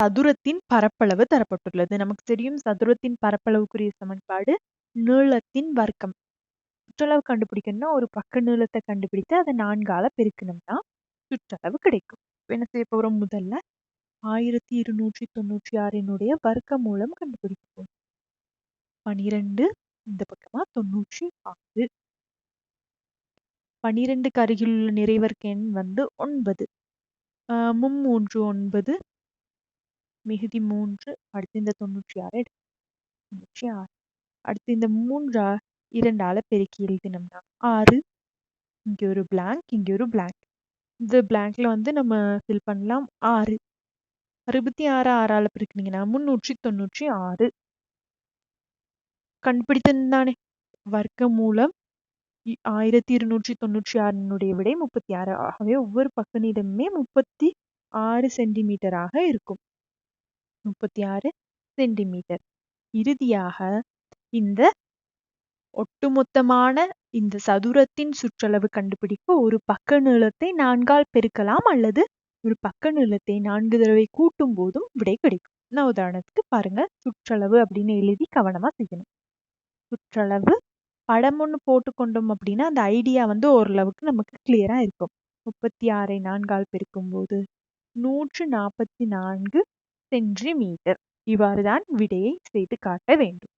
சதுரத்தின் பரப்பளவு தரப்பட்டுள்ளது. நமக்கு தெரியும் சதுரத்தின் பரப்பளவுக்குரிய சமன்பாடு நீளத்தின் வர்க்கம். சுற்றளவு கண்டுபிடிக்கணும்னா ஒரு பக்க நீளத்தை கண்டுபிடித்து அதை நான்கால பெருக்கணும்னா சுற்றளவு கிடைக்கும். என்ன செய்ய போறோம்? முதல்ல ஆயிரத்தி இருநூற்றி தொண்ணூற்றி ஆறினுடைய வர்க்க மூலம் கண்டுபிடிப்போம். பனிரெண்டு இந்த பக்கமா தொண்ணூற்றி ஆறு. பனிரெண்டுக்கு அருகில் உள்ள நிறைவர்க்க எண் வந்து ஒன்பது. ஆஹ் மும்மூன்று ஒன்பது. மிகுதி மூன்று அடுத்து இந்த தொண்ணூற்றி ஆறு தொண்ணூற்றி ஆறு அடுத்து இந்த மூன்றா இரண்டால பெருக்கி எழுதினோம்னா ஆறு இங்க ஒரு blank இங்க ஒரு blank. இந்த blankல வந்து நம்ம ஃபில் பண்ணலாம் ஆறு. அறுபத்தி ஆறு ஆறால பெருக்குனீங்கன்னா முன்னூற்றி தொண்ணூற்றி ஆறு. கண்டுபிடித்ததானே வர்க்க மூலம் ஆயிரத்தி இருநூற்றி தொண்ணூற்றி ஆறினுடைய விடை முப்பத்தி ஆறு ஆகவே ஒவ்வொரு பக்க நீளமுமே முப்பத்தி ஆறு சென்டிமீட்டராக இருக்கும். முப்பத்தி ஆறு சென்டிமீட்டர். இறுதியாக இந்த ஒட்டுமொத்தமான இந்த சதுரத்தின் சுற்றளவு கண்டுபிடிக்க ஒரு பக்க நீளத்தை நான்கால் பெருக்கலாம் அல்லது ஒரு பக்க நீளத்தை நான்கு தடவை கூட்டும் போதும் விடை கிடைக்கும். நான் உதாரணத்துக்கு பாருங்க சுற்றளவு அப்படின்னு எழுதி கவனமா செய்யணும். சுற்றளவு படம் ஒன்று போட்டுக்கொண்டோம் அப்படின்னா அந்த ஐடியா வந்து ஓரளவுக்கு நமக்கு கிளியரா இருக்கும். முப்பத்தி ஆறை நான்கால் பெருக்கும் போது நூற்று நாற்பத்தி நான்கு சென்டிமீட்டர். இவ்வாறுதான் விடையை செய்து காட்ட வேண்டும்.